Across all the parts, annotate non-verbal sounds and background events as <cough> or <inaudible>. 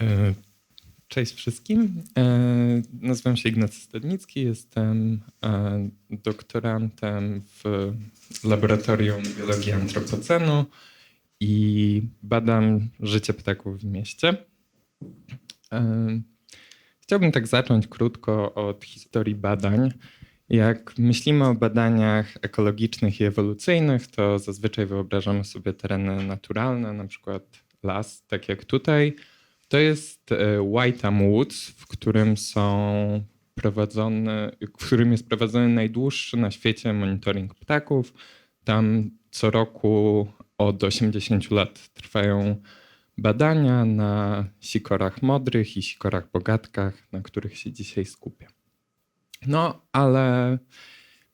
E, Cześć wszystkim. E, Nazywam się Ignacy Stadnicki. Jestem e, doktorantem w Laboratorium Biologii Antropocenu i badam życie ptaków w mieście. Chciałbym tak zacząć krótko od historii badań. Jak myślimy o badaniach ekologicznych i ewolucyjnych, to zazwyczaj wyobrażamy sobie tereny naturalne, na przykład las, tak jak tutaj. To jest e, Whiteham Woods, w którym są prowadzone, w którym jest prowadzony najdłuższy na świecie monitoring ptaków. Tam co roku od 80 lat trwają badania na sikorach modrych i sikorach bogatkach, na których się dzisiaj skupię. No, ale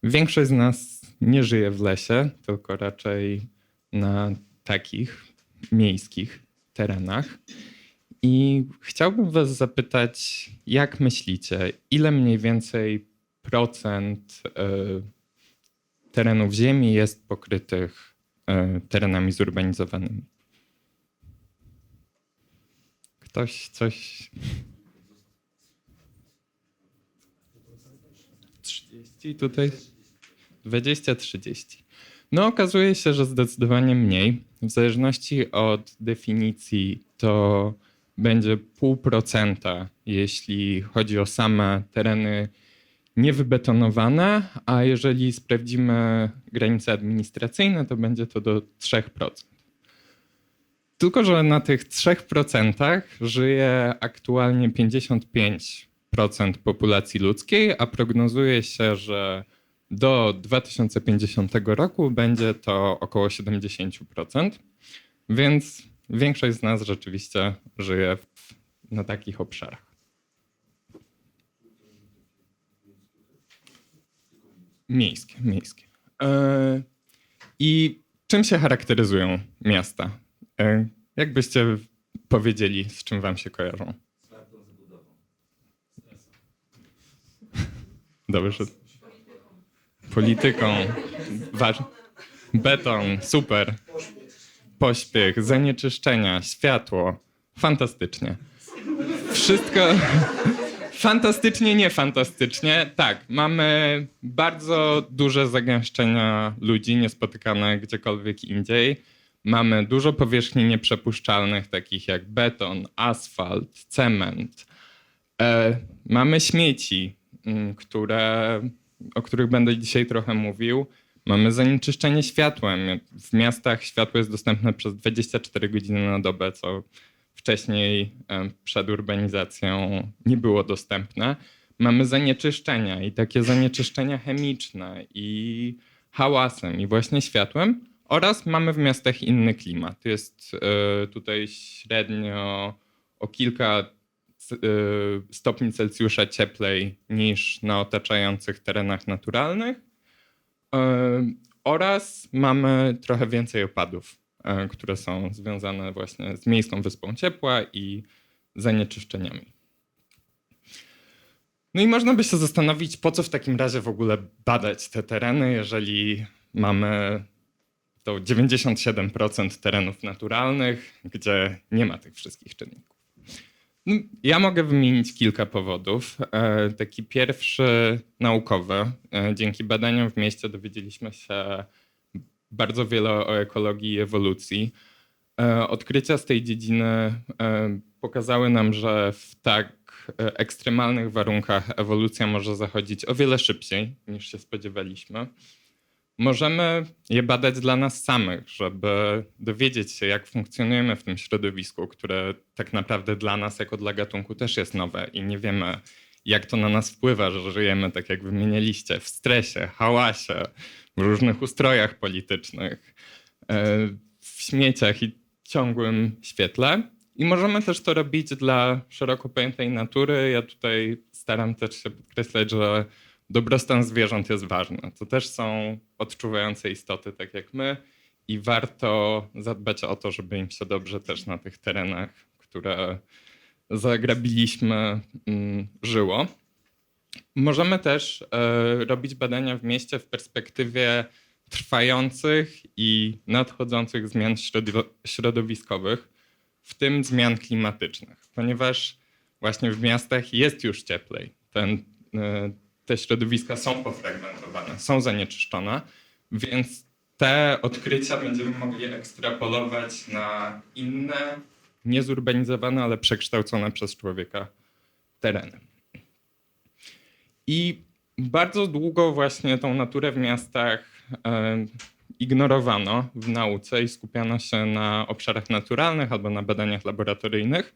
większość z nas nie żyje w lesie, tylko raczej na takich miejskich terenach. I chciałbym Was zapytać, jak myślicie, ile mniej więcej procent y, terenów Ziemi jest pokrytych y, terenami zurbanizowanymi? Ktoś coś. 30 tutaj? 20-30. No, okazuje się, że zdecydowanie mniej. W zależności od definicji, to będzie pół procenta, jeśli chodzi o same tereny niewybetonowane, a jeżeli sprawdzimy granice administracyjne, to będzie to do 3%. Tylko, że na tych 3% żyje aktualnie 55% populacji ludzkiej, a prognozuje się, że do 2050 roku będzie to około 70%. Więc większość z nas rzeczywiście żyje w, na takich obszarach. Miejskie, miejskie. E, I czym się charakteryzują miasta? E, jak byście powiedzieli, z czym wam się kojarzą? Dobrze. Polityką. Waż... Beton, super. Pośpiech, zanieczyszczenia, światło. Fantastycznie. Wszystko. <laughs> Fantastycznie, nie fantastycznie. Tak, mamy bardzo duże zagęszczenia ludzi, niespotykane gdziekolwiek indziej. Mamy dużo powierzchni nieprzepuszczalnych, takich jak beton, asfalt, cement. E, mamy śmieci, m, które, o których będę dzisiaj trochę mówił. Mamy zanieczyszczenie światłem. W miastach światło jest dostępne przez 24 godziny na dobę, co wcześniej em, przed urbanizacją nie było dostępne. Mamy zanieczyszczenia i takie zanieczyszczenia chemiczne i hałasem i właśnie światłem. Oraz mamy w miastach inny klimat. Jest e, tutaj średnio o kilka e, stopni Celsjusza cieplej niż na otaczających terenach naturalnych. Oraz mamy trochę więcej opadów, e, które są związane właśnie z miejską wyspą ciepła i zanieczyszczeniami. No i można by się zastanowić, po co w takim razie w ogóle badać te tereny, jeżeli mamy to 97% terenów naturalnych, gdzie nie ma tych wszystkich czynników. No, Ja mogę wymienić kilka powodów. E, Taki pierwszy naukowy. E, Dzięki badaniom w mieście dowiedzieliśmy się bardzo wiele o ekologii i ewolucji. E, Odkrycia z tej dziedziny pokazały nam, że w tak ekstremalnych warunkach ewolucja może zachodzić o wiele szybciej niż się spodziewaliśmy. Możemy je badać dla nas samych, żeby dowiedzieć się, jak funkcjonujemy w tym środowisku, które tak naprawdę dla nas, jako dla gatunku, też jest nowe i nie wiemy, jak to na nas wpływa, że żyjemy, tak jak wymienialiście, w stresie, hałasie, w różnych ustrojach politycznych, e, w śmieciach i ciągłym świetle. I możemy też to robić dla szeroko pojętej natury. Ja tutaj staram też się podkreślać, że dobrostan zwierząt jest ważny. To też są odczuwające istoty, tak jak my, i warto zadbać o to, żeby im się dobrze też na tych terenach, które zagrabiliśmy, mm, żyło. Możemy też e, robić badania w mieście w perspektywie trwających i nadchodzących zmian środowi- środowiskowych. w tym zmian klimatycznych, ponieważ właśnie w miastach jest już cieplej. Ten, e, te środowiska są pofragmentowane, są zanieczyszczone, więc te odkrycia będziemy mogli ekstrapolować na inne, niezurbanizowane, ale przekształcone przez człowieka tereny. I bardzo długo właśnie tą naturę w miastach e, ignorowano w nauce i skupiano się na obszarach naturalnych albo na badaniach laboratoryjnych.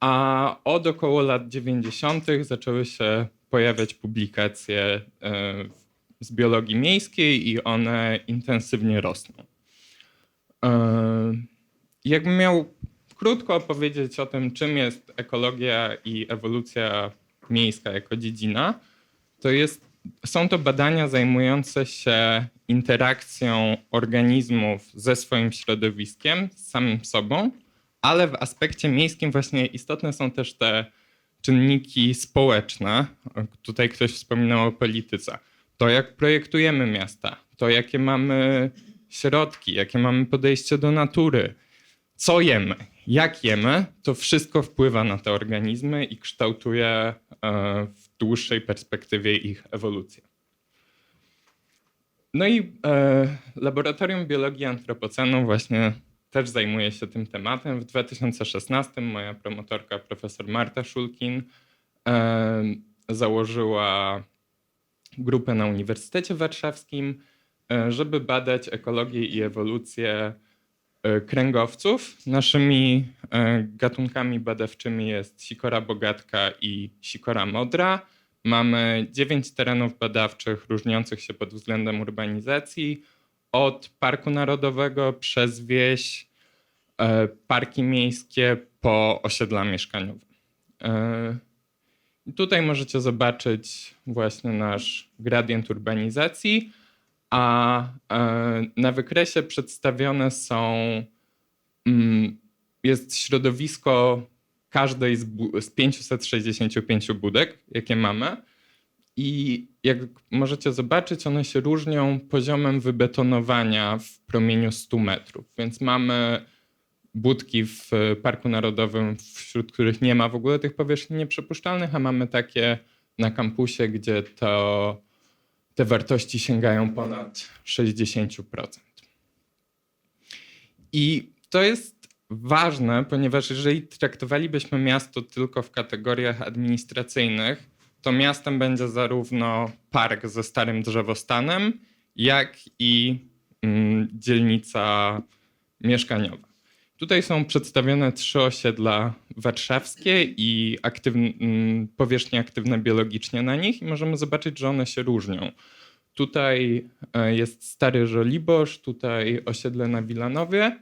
A od około lat 90. zaczęły się pojawiać publikacje e, z biologii miejskiej i one intensywnie rosną. E, Jakbym miał krótko opowiedzieć o tym, czym jest ekologia i ewolucja miejska jako dziedzina, to jest, są to badania zajmujące się interakcją organizmów ze swoim środowiskiem, z samym sobą, ale w aspekcie miejskim właśnie istotne są też te czynniki społeczne. Tutaj ktoś wspominał o polityce. To, jak projektujemy miasta, to, jakie mamy środki, jakie mamy podejście do natury, co jemy, jak jemy, to wszystko wpływa na te organizmy i kształtuje e, w dłuższej perspektywie ich ewolucję. No i e, Laboratorium Biologii Antropocenu właśnie też zajmuje się tym tematem. W 2016 moja promotorka profesor Marta Szulkin założyła grupę na Uniwersytecie Warszawskim, e, żeby badać ekologię i ewolucję e, kręgowców. Naszymi e, gatunkami badawczymi jest sikora bogatka i sikora modra. Mamy dziewięć terenów badawczych różniących się pod względem urbanizacji, od Parku Narodowego przez wieś, e, parki miejskie po osiedla mieszkaniowe. E, Tutaj możecie zobaczyć właśnie nasz gradient urbanizacji, a e, na wykresie przedstawione są, mm, jest środowisko każdej z, z 565 budek, jakie mamy. I jak możecie zobaczyć, one się różnią poziomem wybetonowania w promieniu 100 metrów. Więc mamy budki w Parku Narodowym, wśród których nie ma w ogóle tych powierzchni nieprzepuszczalnych, a mamy takie na kampusie, gdzie to, te wartości sięgają ponad 60%. I to jest ważne, ponieważ jeżeli traktowalibyśmy miasto tylko w kategoriach administracyjnych, to miastem będzie zarówno park ze starym drzewostanem, jak i mm, dzielnica mieszkaniowa. Tutaj są przedstawione trzy osiedla warszawskie i aktywne, mm, powierzchnie aktywne biologicznie na nich i możemy zobaczyć, że one się różnią. Tutaj e, jest Stary Żoliborz, tutaj osiedle na Wilanowie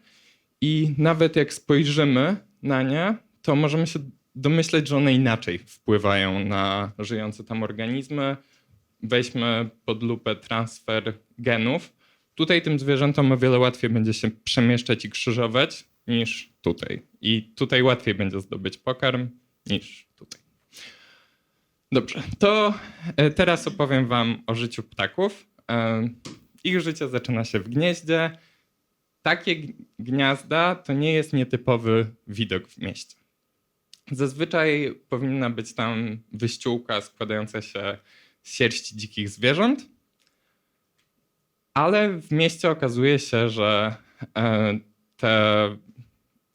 i nawet jak spojrzymy na nie, to możemy się domyśleć, że one inaczej wpływają na żyjące tam organizmy. Weźmy pod lupę transfer genów. Tutaj tym zwierzętom o wiele łatwiej będzie się przemieszczać i krzyżować niż tutaj. I tutaj łatwiej będzie zdobyć pokarm niż tutaj. Dobrze, to e, teraz opowiem Wam o życiu ptaków. E, Ich życie zaczyna się w gnieździe. Takie gniazda to nie jest nietypowy widok w mieście. Zazwyczaj powinna być tam wyściółka składająca się z sierści dzikich zwierząt, ale w mieście okazuje się, że e, te,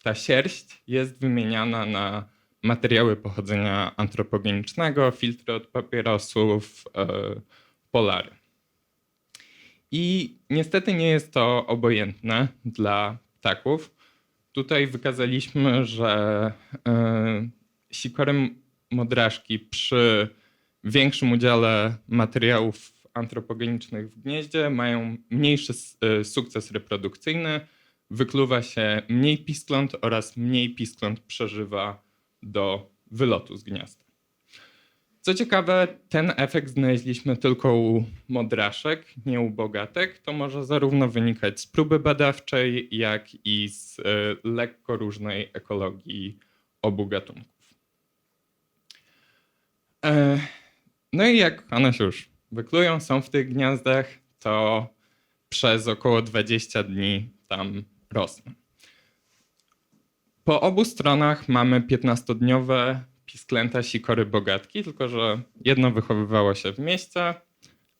ta sierść jest wymieniana na materiały pochodzenia antropogenicznego, filtry od papierosów, e, polary. I niestety nie jest to obojętne dla ptaków. Tutaj wykazaliśmy, że e, sikory modraszki przy większym udziale materiałów antropogenicznych w gnieździe mają mniejszy e, sukces reprodukcyjny, wykluwa się mniej piskląt oraz mniej piskląt przeżywa do wylotu z gniazda. Co ciekawe, ten efekt znaleźliśmy tylko u modraszek, nie u bogatek. To może zarówno wynikać z próby badawczej, jak i z e, lekko różnej ekologii obu gatunków. E, No i jak one się już wyklują, są w tych gniazdach, to przez około 20 dni tam rosną. Po obu stronach mamy 15-dniowe pisklęta sikory bogatki, tylko że jedno wychowywało się w mieście,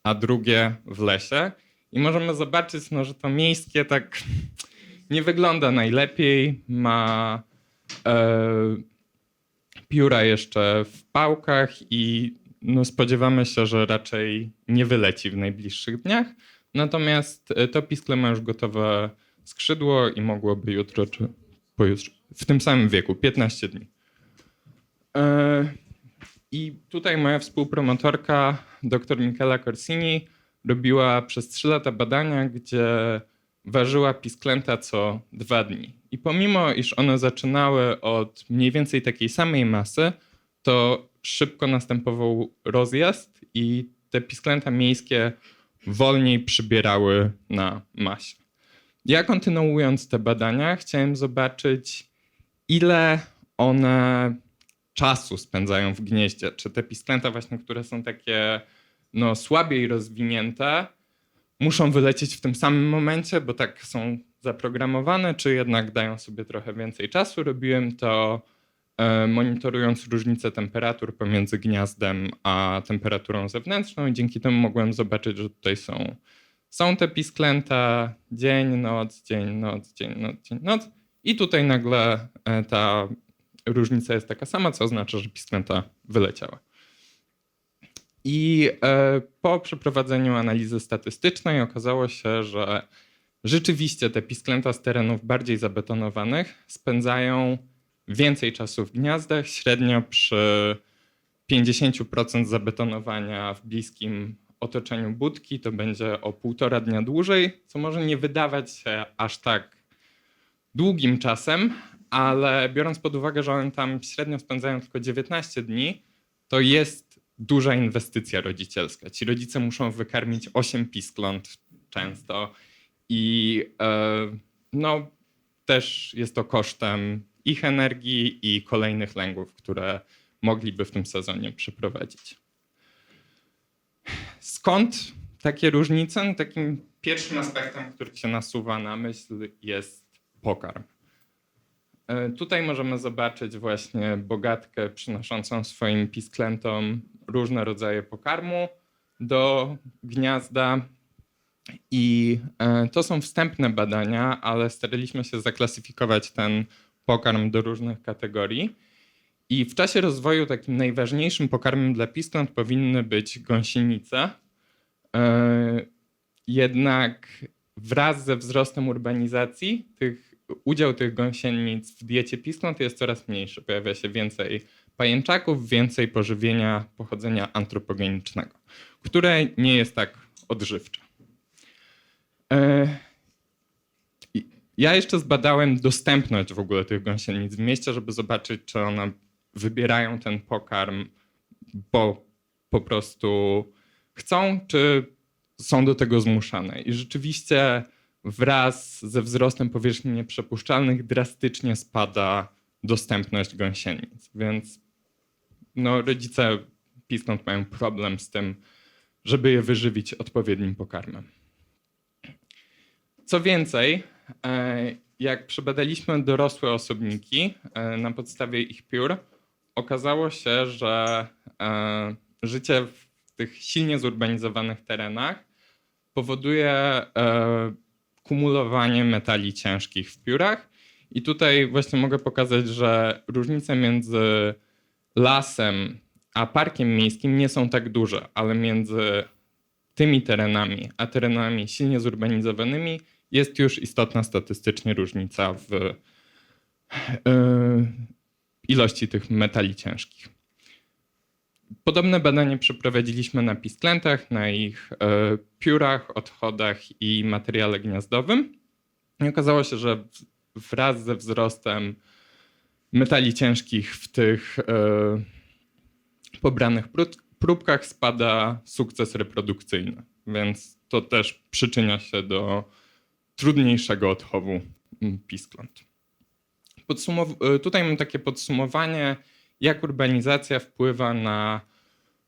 a drugie w lesie. I możemy zobaczyć, no, że to miejskie tak <laughs> nie wygląda najlepiej. Ma e, pióra jeszcze w pałkach i no, spodziewamy się, że raczej nie wyleci w najbliższych dniach. Natomiast e, to piskle ma już gotowe skrzydło i mogłoby jutro czy pojutrze, w tym samym wieku, 15 dni. E, I tutaj moja współpromotorka, dr Michela Corsini, robiła przez 3 lata badania, gdzie ważyła pisklęta co dwa dni. I pomimo, iż one zaczynały od mniej więcej takiej samej masy, to szybko następował rozjazd i te pisklęta miejskie wolniej przybierały na masie. Ja kontynuując te badania, chciałem zobaczyć, ile one czasu spędzają w gnieździe. Czy te pisklęta właśnie, które są takie no, słabiej rozwinięte, muszą wylecieć w tym samym momencie, bo tak są zaprogramowane, czy jednak dają sobie trochę więcej czasu. Robiłem to e, monitorując różnicę temperatur pomiędzy gniazdem a temperaturą zewnętrzną i dzięki temu mogłem zobaczyć, że tutaj są, są te pisklęta dzień, noc, dzień, noc, dzień, noc, dzień, noc i tutaj nagle e, ta różnica jest taka sama, co oznacza, że pisklęta wyleciała. I e, po przeprowadzeniu analizy statystycznej okazało się, że rzeczywiście te pisklęta z terenów bardziej zabetonowanych spędzają więcej czasu w gniazdach, średnio przy 50% zabetonowania w bliskim otoczeniu budki to będzie o półtora dnia dłużej, co może nie wydawać się aż tak długim czasem, ale biorąc pod uwagę, że one tam średnio spędzają tylko 19 dni, to jest duża inwestycja rodzicielska. Ci rodzice muszą wykarmić 8 piskląt często i e, no, też jest to kosztem ich energii i kolejnych lęgów, które mogliby w tym sezonie przeprowadzić. Skąd takie różnice? Takim pierwszym aspektem, który się nasuwa na myśl, jest pokarm. E, Tutaj możemy zobaczyć właśnie bogatkę przynoszącą swoim pisklętom różne rodzaje pokarmu do gniazda. I e, to są wstępne badania, ale staraliśmy się zaklasyfikować ten pokarm do różnych kategorii. I w czasie rozwoju takim najważniejszym pokarmem dla piskląt powinny być gąsienice. E, Jednak wraz ze wzrostem urbanizacji tych, udział tych gąsienic w diecie piskląt jest coraz mniejszy. Pojawia się więcej pajęczaków, więcej pożywienia pochodzenia antropogenicznego, które nie jest tak odżywcze. E, Ja jeszcze zbadałem dostępność w ogóle tych gąsienic w mieście, żeby zobaczyć, czy one wybierają ten pokarm, bo po prostu chcą, czy są do tego zmuszane. I rzeczywiście wraz ze wzrostem powierzchni nieprzepuszczalnych drastycznie spada dostępność gąsienic. Więc no, rodzice piskląt mają problem z tym, żeby je wyżywić odpowiednim pokarmem. Co więcej, e, jak przebadaliśmy dorosłe osobniki e, na podstawie ich piór, okazało się, że e, życie w tych silnie zurbanizowanych terenach powoduje kumulowanie metali ciężkich w piórach. I tutaj właśnie mogę pokazać, że różnice między lasem a parkiem miejskim nie są tak duże, ale między tymi terenami a terenami silnie zurbanizowanymi jest już istotna statystycznie różnica w e, ilości tych metali ciężkich. Podobne badanie przeprowadziliśmy na pisklętach, na ich e, piórach, odchodach i materiale gniazdowym. I okazało się, że wraz ze wzrostem metali ciężkich w tych e, pobranych prób- próbkach spada sukces reprodukcyjny, więc to też przyczynia się do trudniejszego odchowu piskląt. Podsumow- e, tutaj mam takie podsumowanie, jak urbanizacja wpływa na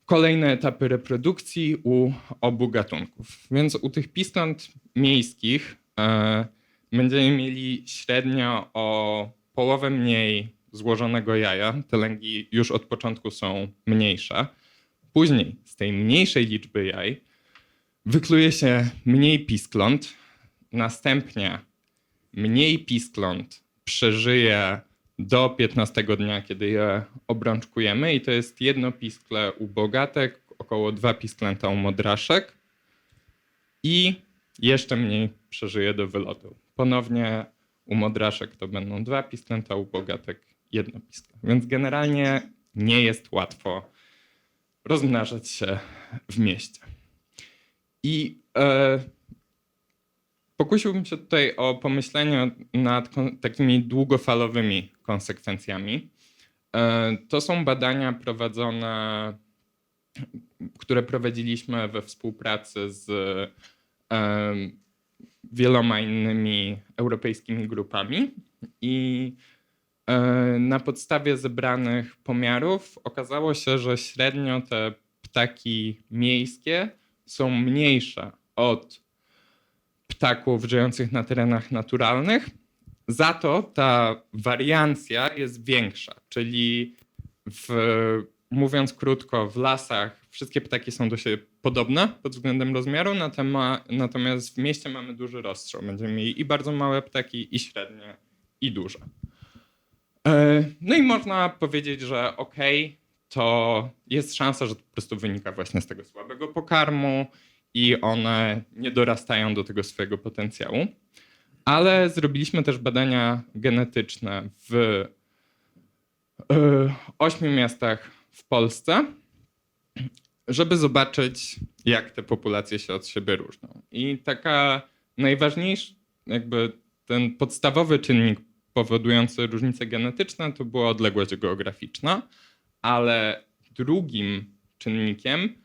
kolejne etapy reprodukcji u obu gatunków. Więc u tych piskląt miejskich e, będziemy mieli średnio o połowę mniej złożonego jaja. Te lęgi już od początku są mniejsze. Później z tej mniejszej liczby jaj wykluje się mniej piskląt. Następnie mniej piskląt przeżyje do 15 dnia, kiedy je obrączkujemy i to jest jedno piskle u bogatek, około dwa pisklęta u modraszek i jeszcze mniej przeżyje do wylotu. Ponownie u modraszek to będą dwa pisklęta, u bogatek jedno piskle. Więc generalnie nie jest łatwo rozmnażać się w mieście. I e, pokusiłbym się tutaj o pomyślenie nad takimi długofalowymi konsekwencjami. E, To są badania prowadzone, które prowadziliśmy we współpracy z em, wieloma innymi europejskimi grupami i e, na podstawie zebranych pomiarów okazało się, że średnio te ptaki miejskie są mniejsze od ptaków żyjących na terenach naturalnych. Za to ta wariancja jest większa, czyli w, mówiąc krótko, w lasach wszystkie ptaki są do siebie podobne pod względem rozmiaru, natomiast w mieście mamy duży rozstrzał. Będziemy mieli i bardzo małe ptaki, i średnie, i duże. E, No i można powiedzieć, że okej, to jest szansa, że to po prostu wynika właśnie z tego słabego pokarmu i one nie dorastają do tego swojego potencjału. Ale zrobiliśmy też badania genetyczne w e, ośmiu miastach w Polsce, żeby zobaczyć, jak te populacje się od siebie różnią. I taka najważniejsza, jakby ten podstawowy czynnik powodujący różnice genetyczne to była odległość geograficzna, ale drugim czynnikiem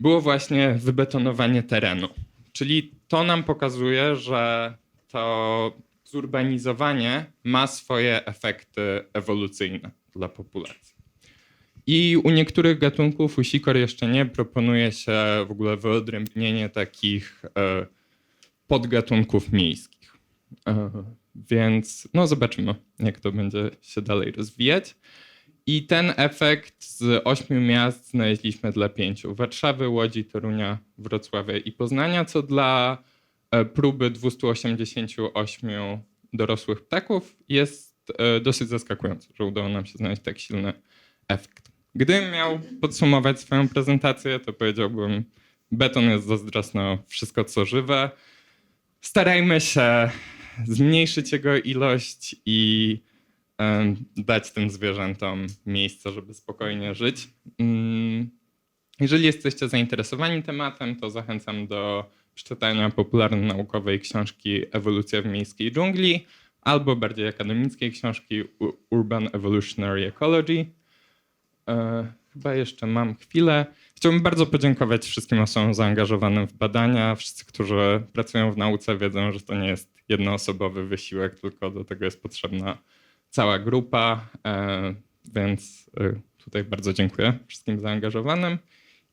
było właśnie wybetonowanie terenu. Czyli to nam pokazuje, że to zurbanizowanie ma swoje efekty ewolucyjne dla populacji. I u niektórych gatunków, u sikor jeszcze nie, proponuje się w ogóle wyodrębnienie takich e, podgatunków miejskich. E, więc no zobaczymy, jak to będzie się dalej rozwijać. I ten efekt z ośmiu miast znaleźliśmy dla pięciu. Warszawy, Łodzi, Torunia, Wrocławia i Poznania, co dla e, próby 288 dorosłych ptaków jest e, dosyć zaskakujące, że udało nam się znaleźć tak silny efekt. Gdybym miał podsumować swoją prezentację, to powiedziałbym, beton jest zazdrosny o wszystko, co żywe. Starajmy się zmniejszyć jego ilość i dać tym zwierzętom miejsce, żeby spokojnie żyć. Mm, Jeżeli jesteście zainteresowani tematem, to zachęcam do przeczytania popularno-naukowej książki Ewolucja w miejskiej dżungli albo bardziej akademickiej książki Urban Evolutionary Ecology. E, chyba jeszcze mam chwilę. Chciałbym bardzo podziękować wszystkim osobom zaangażowanym w badania. Wszyscy, którzy pracują w nauce, wiedzą, że to nie jest jednoosobowy wysiłek, tylko do tego jest potrzebna cała grupa. E, więc e, tutaj bardzo dziękuję wszystkim zaangażowanym.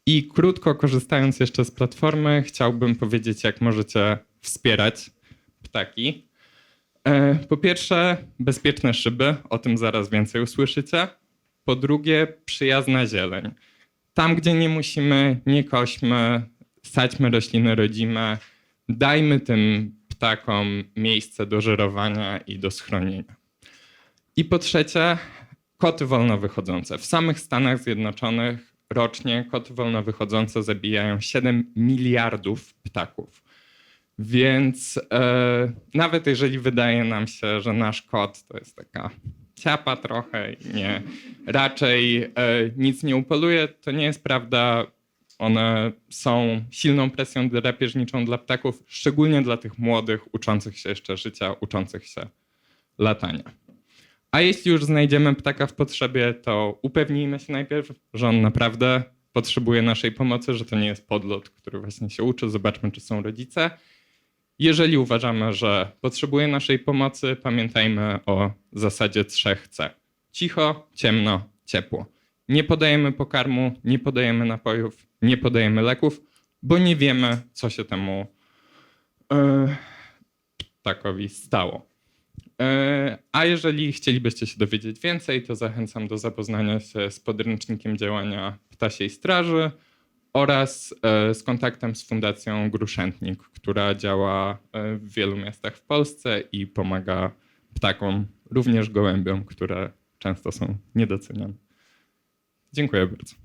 I krótko korzystając jeszcze z platformy, chciałbym powiedzieć, jak możecie wspierać ptaki. E, Po pierwsze, bezpieczne szyby, o tym zaraz więcej usłyszycie. Po drugie, przyjazna zieleń. Tam, gdzie nie musimy, nie kośmy, sadźmy rośliny rodzime, dajmy tym ptakom miejsce do żerowania i do schronienia. I po trzecie, koty wolno wychodzące. W samych Stanach Zjednoczonych rocznie koty wolno wychodzące zabijają 7 miliardów ptaków. Więc e, nawet jeżeli wydaje nam się, że nasz kot to jest taka ciapa trochę nie, raczej e, nic nie upoluje, to nie jest prawda. One są silną presją drapieżniczą dla ptaków, szczególnie dla tych młodych, uczących się jeszcze życia, uczących się latania. A jeśli już znajdziemy ptaka w potrzebie, to upewnijmy się najpierw, że on naprawdę potrzebuje naszej pomocy, że to nie jest podlot, który właśnie się uczy. Zobaczmy, czy są rodzice. Jeżeli uważamy, że potrzebuje naszej pomocy, pamiętajmy o zasadzie 3C. Cicho, ciemno, ciepło. Nie podajemy pokarmu, nie podajemy napojów, nie podajemy leków, bo nie wiemy, co się temu e, ptakowi stało. E, A jeżeli chcielibyście się dowiedzieć więcej, to zachęcam do zapoznania się z podręcznikiem działania Ptasiej Straży oraz e, z kontaktem z Fundacją Gruszętnik, która działa e, w wielu miastach w Polsce i pomaga ptakom, również gołębiom, które często są niedoceniane. Dziękuję bardzo.